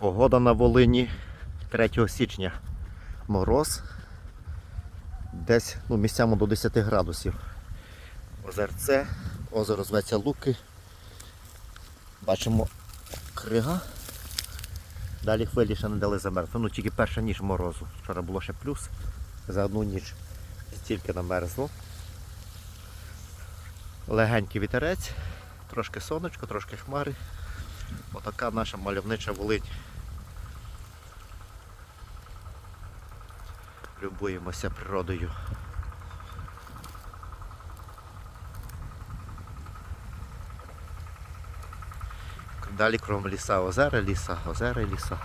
Погода на Волині 3 січня. Мороз. Десь ну, місцями до 10 градусів. Озерце, озеро зветься Луки. Бачимо крига. Далі хвилі ще не дали замерзнути. Ну тільки перша ніч морозу. Вчора було ще плюс. За одну ніч стільки намерзло. Легенький вітерець, трошки сонечко, трошки хмари. Отака наша мальовнича Волинь. Любуємося природою. Далі кром ліса озера, ліса, озера ліса.